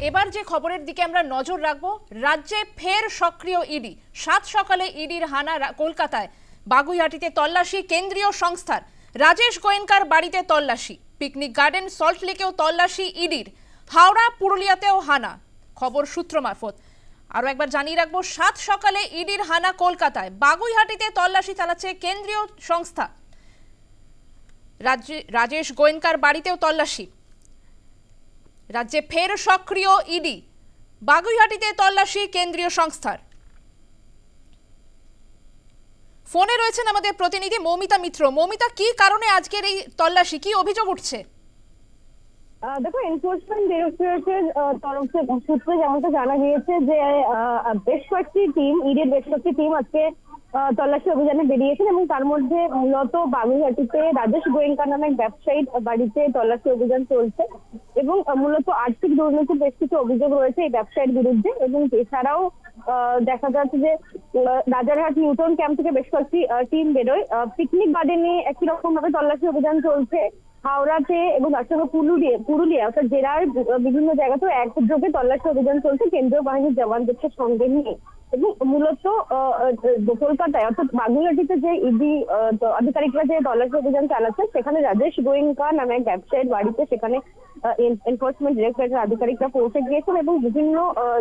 এবার যে খবরের দিকে আমরা নজর রাখব, রাজ্যে ফের সক্রিয় ইডি। সাত সকালে ইডির হানা কলকাতায়। বাগুইহাটিতে তল্লাশি, কেন্দ্রীয় সংস্থার। রাজেশ গোয়েঙ্কার বাড়িতে তল্লাশি। পিকনিক গার্ডেন, সল্ট লেকেও তল্লাশি ইডির। হাওড়া, পুরুলিয়াতেও হানা। খবর সূত্র মারফত। আরও একবার জানিয়ে রাখব, সাত সকালে ইডির হানা কলকাতায়। বাগুইহাটিতে তল্লাশি চালাচ্ছে কেন্দ্রীয় সংস্থা। রাজেশ গোয়েঙ্কার বাড়িতেও তল্লাশি। রাজ্যে ফের সক্রিয় ইডি। বাগুইহাটিতে তল্লাশি কেন্দ্রীয় সংস্থার। ফোনে রয়েছেন আমাদের প্রতিনিধি মৌমিতা মিত্র। মৌমিতা, কি কারণে আজকের এই তল্লাশি? কি অভিযোগ উঠছে? দেখো এনফোর্সমেন্ট ডিরেক্টরেটের তরফ সূত্রে যেমনটা জানা গিয়েছে যে বেশ কয়েকটি টিম ইডির বেশ কয়েকটি টিম আজকে তল্লাশি অভিযানে বেরিয়েছেন এবং তার মধ্যে মূলত বাগুইহাটিতে রাজেশ গোয়েঙ্কা নামে এক ব্যবসায়ীর বাড়িতে তল্লাশি অভিযান চলছে। এবং মূলত আর্থিক দুর্নীতির বেশ কিছু অভিযোগ রয়েছে এই ব্যবসায়ীর বিরুদ্ধে এবং এছাড়াও দেখা যাচ্ছে যে রাজারহাট নিউটন ক্যাম্প থেকে বেশ কয়েকটি টিম বেরোয়। পিকনিক গার্ডেনে একই রকম ভাবে তল্লাশি অভিযান চলছে। হাওড়াতে এবং তার পুরুলিয়া পুরুলিয়া, অর্থাৎ জেলার বিভিন্ন জায়গাতেও একযোগে তল্লাশি অভিযান চলছে। কেন্দ্রীয় বাহিনীর জওয়ানদেরকে সঙ্গে নিয়ে। এবং মূলত কলকাতায় অর্থাৎ বাগুইহাটিতে যে ইডি আধিকারিকরা যে তল্লাশি অভিযান চালাচ্ছে, সেখানে রাজেশ গোয়েঙ্কা নামে এক ব্যবসায়ীর বাড়িতে সেখানে এনফোর্সমেন্ট ডিরেক্টরেটের আধিকারিকরা পৌঁছে গিয়েছেন এবং বিভিন্ন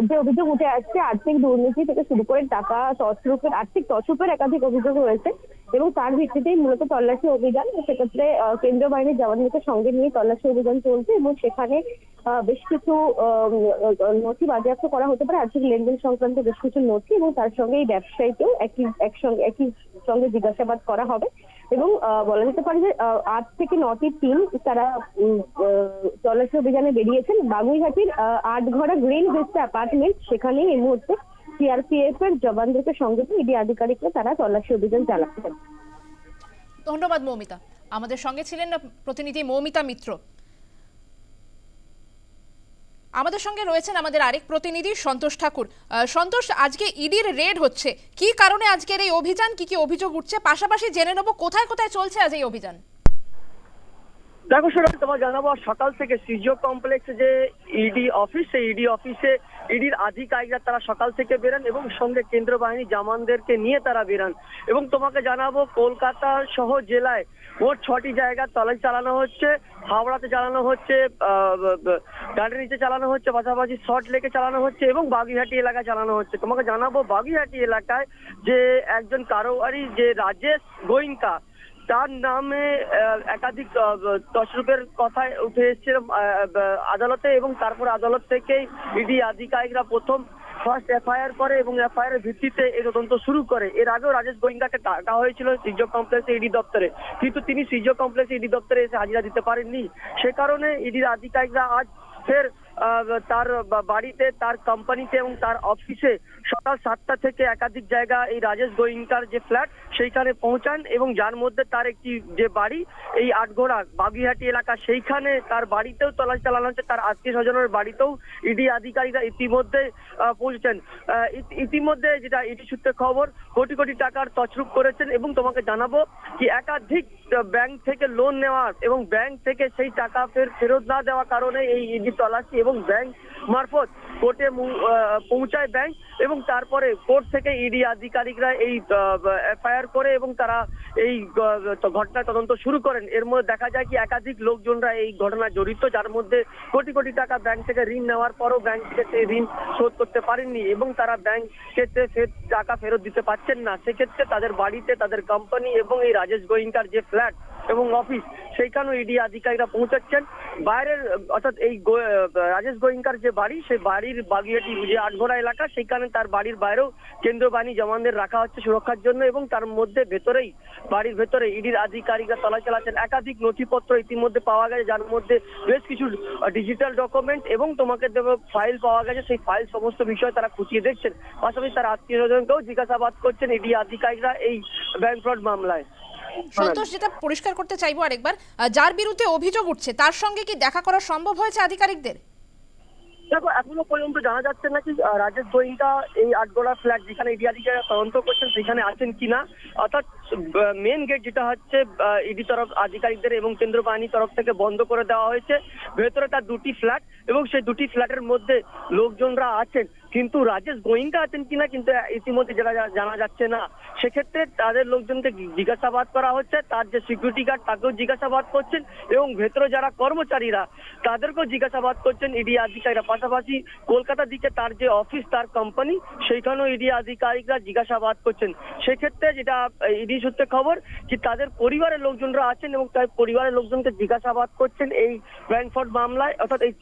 যে অভিযোগ উঠে আসছে, আর্থিক দুর্নীতি থেকে শুরু করে টাকা তছরূপের আর্থিক তছরূপের একাধিক অভিযোগ রয়েছে। এবং তার ভিত্তিতেই মূলত তল্লাশি অভিযান সেক্ষেত্রে কেন্দ্রীয় বাহিনীর জওয়ানদেরকে সঙ্গে নিয়ে তল্লাশি অভিযান চলছে এবং সেখানে বেশ কিছু নথি বাজেয়াপ্ত করা হতে পারে আর্থিক লেনদেন সংক্রান্ত বেশ কিছু নথি এবং তার সঙ্গে এই ব্যবসায়ীকেও একই একসঙ্গে একই সঙ্গে জিজ্ঞাসাবাদ করা হবে। এবং বলা যেতে পারে যে আট থেকে নটি টিম তারা তল্লাশি অভিযানে বেরিয়েছেন। বাগুইহাটির ah, Atghara Green Vista apartment সেখানেই এই মুহূর্তে সিআরপিএফ এর জওয়ানদেরকে সঙ্গে নিয়ে ইডি আধিকারিকরা তারা তল্লাশি অভিযান চালাচ্ছেন ধন্যবাদ মৌমিতা। আমাদের সঙ্গে ছিলেন প্রতিনিধি মৌমিতা মিত্র। আমাদের সঙ্গে রয়েছেন আমাদের আরেক প্রতিনিধি সন্তোষ ঠাকুর। সন্তোষ, আজকে ইডির রেড হচ্ছে। কি কারণে আজকের এই অভিযান? কি কি অভিযোগ উঠছে? পাশাপাশি জেনে নেব কোথায় কোথায় চলছে আজ এই অভিযান? দেখো সেটা তোমার জানাব সকাল থেকে সিজিও কমপ্লেক্সে যে ইডি অফিস, সেই ইডি অফিসে ইডির আধিকারিকরা তারা সকাল থেকে বেরান এবং সঙ্গে কেন্দ্র বাহিনী জামানদেরকে নিয়ে তারা বেরান। এবং তোমাকে জানাব, কলকাতা সহ জেলায় মোট ছটি জায়গায় তলাশি চালানো হচ্ছে, হাওড়াতে চালানো হচ্ছে গার্ডেনিতে চালানো হচ্ছে, পাশাপাশি শর্ট লেকে চালানো হচ্ছে এবং বাগুইহাটি এলাকায় চালানো হচ্ছে। তোমাকে জানাব বাগুইহাটি এলাকায় যে একজন কারোয়ারি যে রাজেশ গোয়েঙ্কা তার নামে একাধিক আহ, তসরুপের কথায় উঠে এসেছে আদালতে এবং তারপর আদালত থেকেই ইডি আধিকারিকরা প্রথম ফার্স্ট এফআইআর করে এবং এফআইআর ভিত্তিতে এই তদন্ত শুরু করে। এর আগেও রাজেশ গোয়েঙ্কাকে ডাকা হয়েছিল সিজো কমপ্লেক্সে ইডি দপ্তরে। কিন্তু তিনি সিজো কমপ্লেক্সে ইডি দপ্তরে এসে হাজিরা দিতে পারেননি। সে কারণে ইডির আধিকারিকরা আজ ফের তার বাড়িতে, তার কোম্পানিতে এবং তার অফিসে সকাল সাতটা থেকে একাধিক জায়গা এই রাজেশ গোয়েঙ্কার যে ফ্ল্যাট সেইখানে পৌঁছান এবং যার মধ্যে তার একটি যে বাড়ি, এই আটঘোড়া বাগিহাটি এলাকা, সেইখানে তার বাড়িতেও তলাশি চালানো হচ্ছে। তার আত্মীয় স্বজনের বাড়িতেও ইডি আধিকারিকরা ইতিমধ্যে পৌঁছেছেন। ইতিমধ্যে যেটা ইডি সূত্রে খবর, কোটি কোটি টাকার তছরূপ করেছেন এবং তোমাকে জানাব কি একাধিক ব্যাংক থেকে লোন নেওয়ার এবং ব্যাংক থেকে সেই টাকা ফের ফেরত না দেওয়ার কারণে এই ইডি তল্লাশি এবং ব্যাংক মারফত কোর্টে পৌঁছায় ব্যাংক এবং তারপরে কোর্ট থেকে ইডি আধিকারিকরা এই এফআইআর করে এবং তারা এই ঘটনায় তদন্ত শুরু করেন। এর মধ্যে দেখা যায় কি একাধিক লোকজনরা এই ঘটনায় জড়িত, যার মধ্যে কোটি কোটি টাকা ব্যাংক থেকে ঋণ নেওয়ার পরও ব্যাংক থেকে ঋণ শোধ করতে পারেননি এবং তারা ব্যাংক ক্ষেত্রে ফের টাকা ফেরত দিতে পারছেন না। সেক্ষেত্রে তাদের বাড়িতে, তাদের কোম্পানি এবং এই রাজেশ গোয়েঙ্কার যে ফ্ল্যাট এবং অফিস সেইখানেও ইডি আধিকারিকরা পৌঁছাচ্ছেন। বাইরের, অর্থাৎ এই রাজেশ গোয়েঙ্কার যে বাড়ি, সেই বাড়ির বাগিয়াটি যে আটঘোড়া এলাকা, সেইখানে তার বাড়ির বাইরেও কেন্দ্রীয় বাহিনী জওয়ানদের রাখা হচ্ছে সুরক্ষার জন্য এবং তার মধ্যে ভেতরেই, বাড়ির ভেতরে ইডির আধিকারিকরা তলা চালাচ্ছেন। একাধিক নথিপত্র ইতিমধ্যে পাওয়া গেছে, যার মধ্যে বেশ কিছু ডিজিটাল ডকুমেন্ট এবং তোমাকে দেবো ফাইল পাওয়া গেছে। সেই ফাইল সমস্ত বিষয় তারা খুঁটিয়ে দেখছেন। পাশাপাশি তার আত্মীয় স্বজনকেও জিজ্ঞাসাবাদ করছেন ইডি আধিকারিকরা এই ব্যাংক ফ্রড মামলায়। সন্তোষ, যেটা পরিষ্কার করতে চাইব আরেকবার যার বিরুদ্ধে অভিযোগ উঠছে, তার সঙ্গে কি দেখা করা সম্ভব হয়েছে আধিকারিকদের? দেখো, এখনও পর্যন্ত জানা যাচ্ছে না কি রাজেশ গোয়েঙ্কা এই আটগোড়া ফ্ল্যাট যেখানে ইডিয়াদিকে তদন্ত করছেন, সেখানে আছেন কিনা? অর্থাৎ মেন গেট যেটা হচ্ছে ইডি তরফ আধিকারিকদের এবং কেন্দ্র বাহিনীর তরফ থেকে বন্ধ করে দেওয়া হয়েছে। ভেতরে তার দুটি ফ্ল্যাট এবং সেই দুটি ফ্ল্যাটের মধ্যে লোকজনরা আছেন। কিন্তু রাজেশ গোয়েঙ্কা আছেন কিনা কিন্তু ইতিমধ্যে যারা জানা যাচ্ছে না। সেক্ষেত্রে তাদের লোকজনকে জিজ্ঞাসাবাদ করা হচ্ছে তার যে সিকিউরিটি গার্ড তাকেও জিজ্ঞাসাবাদ করছেন এবং ভেতরে যারা কর্মচারীরা তাদেরকেও জিজ্ঞাসাবাদ করছেন ইডি আধিকারিকরা। পাশাপাশি কলকাতার দিকে তার যে অফিস তার কোম্পানি সেইখানেও ইডি আধিকারিকরা জিজ্ঞাসাবাদ করছেন। সেক্ষেত্রে যেটা ইডি সূত্রে খবর যে তাদের পরিবারের লোকজনরা আছেন এবং তার পরিবারের লোকজনকে জিজ্ঞাসাবাদ করছেন এই ব্যাংকফ্রড মামলায়। অর্থাৎ এই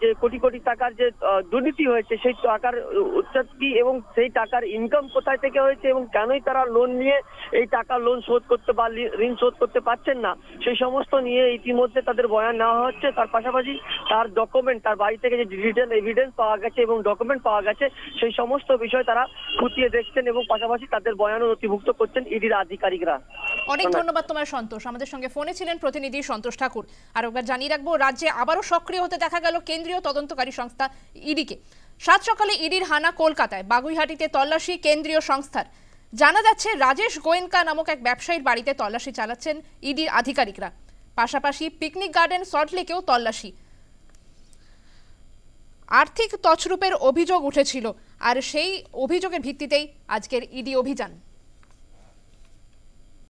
যে, কোটি কোটি টাকার যে দুর্নীতি হয়েছে সেই টাকার উৎপত্তি এবং সেই টাকার ইনকাম কোথায় থেকে হয়েছে এবং কেনই তারা লোন নিয়ে এই টাকা লোন শোধ করতে বা ঋণ শোধ করতে পারছেন না? সেই সমস্ত নিয়ে ইতিমধ্যে তাদের বয়ান নেওয়া হচ্ছে। তার পাশাপাশি তার ডকুমেন্ট তার বাড়ি থেকে যে ডিজিটাল এভিডেন্স পাওয়া গেছে এবং ডকুমেন্ট পাওয়া গেছে, সেই সমস্ত বিষয় তারা খতিয়ে দেখছেন এবং পাশাপাশি তাদের বয়ানও নথিভুক্ত করছেন ইডির আধিকারিকরা। অনেক ধন্যবাদ। তোমার সন্তোষ। আমাদের সঙ্গে ফোনে ছিলেন প্রতিনিধি সন্তোষ ঠাকুর। আর একবার জানিয়ে রাখব রাজ্যে আবারও সক্রিয় হতে দেখা গেল কেন্দ্রীয় তদন্তকারী সংস্থা ইডিকে। সাত সকালে ইডির হানা কলকাতায় বাগুইহাটিতে তল্লাশি কেন্দ্রীয় সংস্থার। জানা যাচ্ছে রাজেশ গোয়েঙ্কা নামক এক ব্যবসায়ীর বাড়িতে তল্লাশি চালাচ্ছেন ইডির আধিকারিকরা। পাশাপাশি পিকনিক গার্ডেন সল্টলেকেও তল্লাশি। আর্থিক তছরূপের অভিযোগ উঠেছিল আর সেই অভিযোগের ভিত্তিতেই আজকের ইডি অভিযান।